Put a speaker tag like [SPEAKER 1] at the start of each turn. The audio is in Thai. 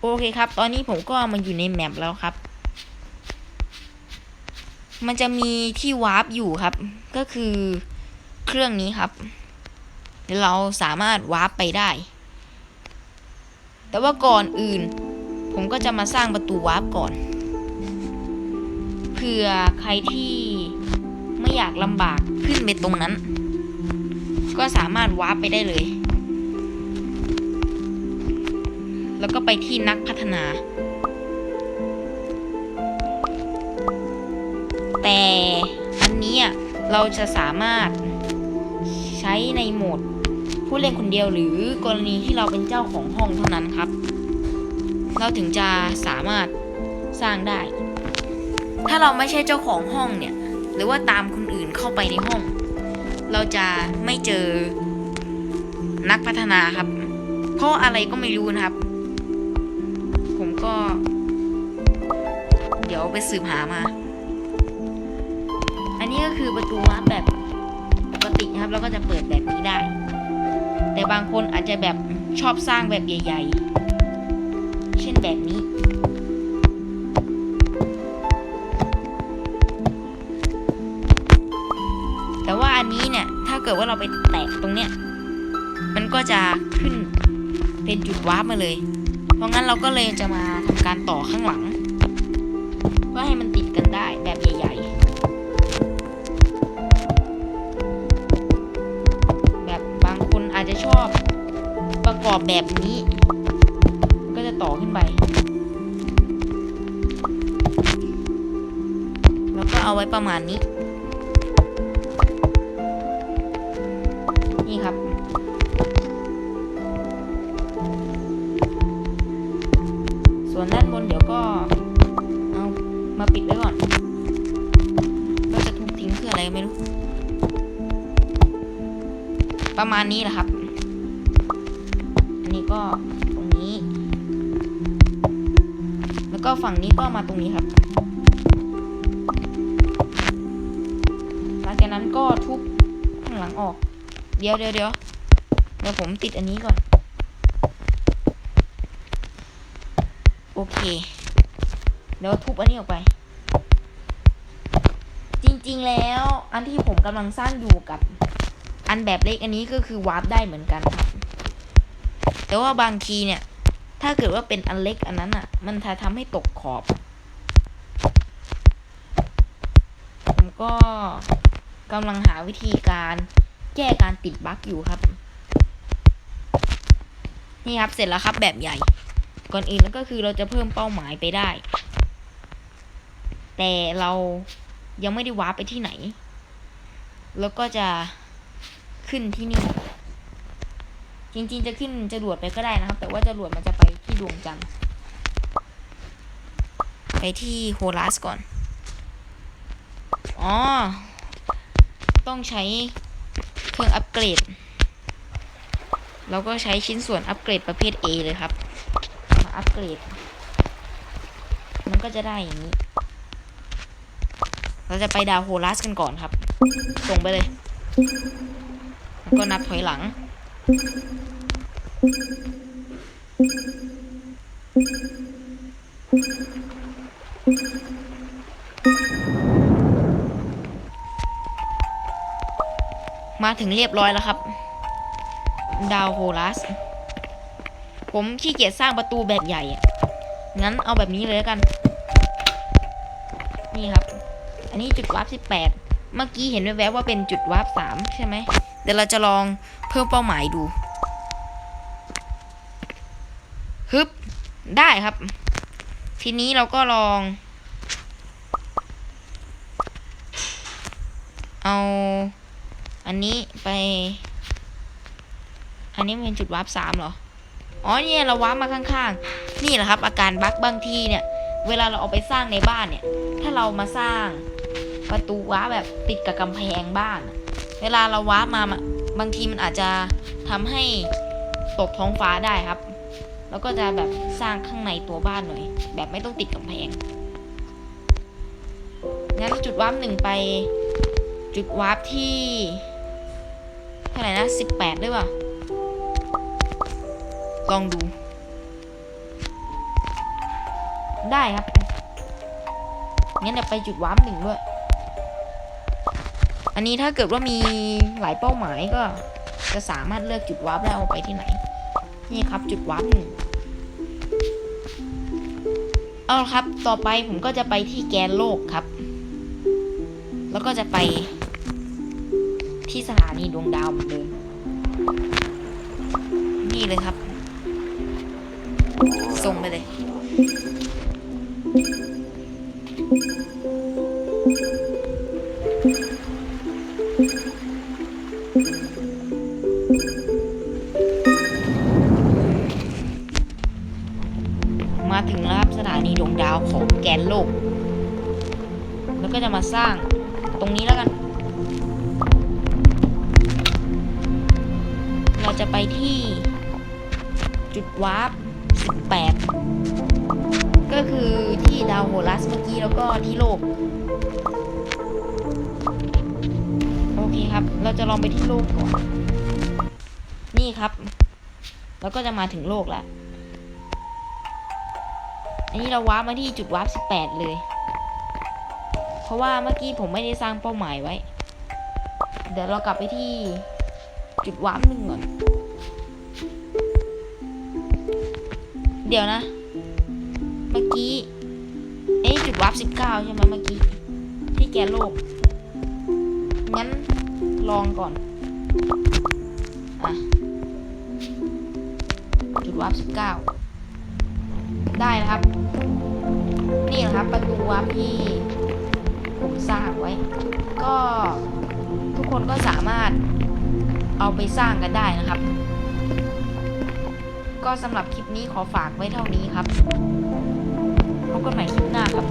[SPEAKER 1] โอเคครับ ตอนนี้ผมก็มันอยู่ในแมปแล้วครับ มันจะมีที่วาร์ปอยู่ครับ ก็คือเครื่องนี้ครับ เราสามารถวาร์ปไปได้ แต่ว่าก่อนอื่น ผมก็จะมาสร้างประตูวาร์ปก่อนเผื่อใครที่ไม่อยากลำบากขึ้นไปตรงนั้น ก็สามารถวาร์ปไปได้เลย แล้วก็ไปที่นักพัฒนา แต่อันนี้อะเราจะสามารถใช้ในโหมดผู้เล่นคนเดียวหรือกรณีที่เราเป็นเจ้าของห้องเท่านั้นครับ เราถึงจะสามารถสร้างได้ ถ้าเราไม่ใช่เจ้าของห้องเนี่ย หรือว่าตามคนอื่นเข้าไปในห้อง เราจะไม่เจอนักพัฒนาครับ เพราะอะไรก็ไม่รู้นะครับ ผมก็ เดี๋ยวไปสืบหามา อันนี้ก็คือประตูวาร์ปแบบปกตินะครับ แล้วก็จะเปิดแบบนี้ได้ แต่บางคนอาจจะแบบชอบสร้างแบบใหญ่ ๆ เช่นแบบนี้แต่ว่าอันนี้เนี่ย ถ้าเกิดว่าเราไปแตะตรงเนี้ย มันก็จะขึ้นเป็นจุดวาร์ปมาเลย เพราะงั้นเราก็เลยจะมาทำการต่อข้างหลัง เพื่อให้มันติดกันได้แบบใหญ่ๆ แบบบางคนอาจจะชอบประกอบแบบนี้ ก็จะต่อขึ้นไป แล้วก็เอาไว้ประมาณนี้ ไม่รู้ ประมาณนี้แหละครับ อันนี้ก็ตรงนี้ แล้วก็ฝั่งนี้ก็มาตรงนี้ครับ หลังจากนั้นก็ทุบข้างหลังออก เดี๋ยวเดี๋ยวเดี๋ยวเดี๋ยวผมติดอันนี้ก่อน โอเค เดี๋ยวทุบอันนี้ออกไป จริงๆแล้ว อันที่ผมกำลังสร้างอยู่กับ อันแบบเล็กอันนี้ก็คือวาร์ปได้เหมือนกันครับ แต่ว่าบางทีเนี่ย ถ้าเกิดว่าเป็นอันเล็กอันนั้นอะ มันจะทำให้ตกขอบ ผมก็กำลังหาวิธีการแก้การติดบั๊กอยู่ครับ นี่ครับเสร็จแล้วครับแบบใหญ่ ก่อนอื่นแล้วก็คือเราจะเพิ่มเป้าหมายไปได้ แต่เรายังไม่ได้วาร์ปไปที่ไหน แล้วก็จะขึ้นที่นี่ จริงๆจะขึ้นจรวดไปก็ได้นะครับ แต่ว่าจรวดมันจะไปที่ดวงจันทร์ไปที่โฮลัสก่อน อ๋อ ต้องใช้เครื่องอัปเกรดเราก็ใช้ชิ้นส่วนอัปเกรดประเภท A เลยครับ มาอัปเกรด มันก็จะได้อย่างนี้ เราจะไปดาวโฮลัสกันก่อนครับ ส่งไปเลย แล้วก็นับถอยหลัง มาถึงเรียบร้อยแล้วครับ ดาวโฮลัส ผมขี้เกียจสร้างประตูแบบใหญ่อะงั้นเอาแบบนี้เลยกัน นี่ครับ อันนี้จุดวาร์ปสิบแปด เมื่อกี้เห็นแวบๆว่าเป็นจุดวาร์ปสามใช่ไหม เดี๋ยวเราจะลองเพิ่มเป้าหมายดูฮึบได้ครับ ทีนี้เราก็ลอง เอา อันนี้ไป อันนี้เป็นจุดวาร์ปสามเหรอ อ๋อเนี่ยเราวาร์ปมาข้างๆ นี่แหละครับ อาการบั๊กบางทีเนี่ย เวลาเราเอาไปสร้างในบ้านเนี่ย ถ้าเรามาสร้าง ประตูว้าแบบติดกับกำแพงบ้าน เวลาเราวาร์ปมามาบางทีมันอาจจะทำให้ตกท้องฟ้าได้ครับ แล้วก็จะแบบสร้างข้างในตัวบ้านหน่อย แบบไม่ต้องติดกำแพงงั้นจุดวาร์ปหนึ่งไป จุดวาร์ปที่เท่าไหร่นะสิบแปดด้วยป่ะ ลองดู ได้ครับ งั้นเดี๋ยวไปจุดวาร์ปหนึ่งด้วย อันนี้ถ้าเกิดว่ามีหลายเป้าหมายก็จะสามารถเลือกจุดวาร์ปได้ว่าไปที่ไหน นี่ครับจุดวาร์ปหนึ่งเอาครับ ต่อไปผมก็จะไปที่แกนโลกครับ แล้วก็จะไปที่สถานีดวงดาวเหมือนเดิม นี่เลยครับ ส่งไปเลย มาถึงแล้วครับสถานีดวงดาวของแกนโลก แล้วก็จะมาสร้างตรงนี้แล้วกัน เราจะไปที่จุดวาร์ป18 ก็คือที่ดาวโฮลัสเมื่อกี้แล้วก็ที่โลก โอเคครับ เราจะลองไปที่โลกก่อน นี่ครับ แล้วก็จะมาถึงโลกแล้ว อันนี้เราวาร์ปมาที่จุดวาร์ป18เลย เพราะว่าเมื่อกี้ผมไม่ได้สร้างเป้าหมายไว้ เดี๋ยวเรากลับไปที่จุดวาร์ปหนึ่งก่อน เดี๋ยวนะ เมื่อกี้ เอ๊ะจุดวาร์ป19ใช่ไหมเมื่อกี้ ที่แกโลก งั้นลองก่อน อะ วาร์ป19ได้นะครับ นี่นะครับประตูวาร์ปที่ผมสร้างไว้ ก็ทุกคนก็สามารถเอาไปสร้างกันได้นะครับ ก็สำหรับคลิปนี้ขอฝากไว้เท่านี้ครับพบกันใหม่คลิปหน้าครับ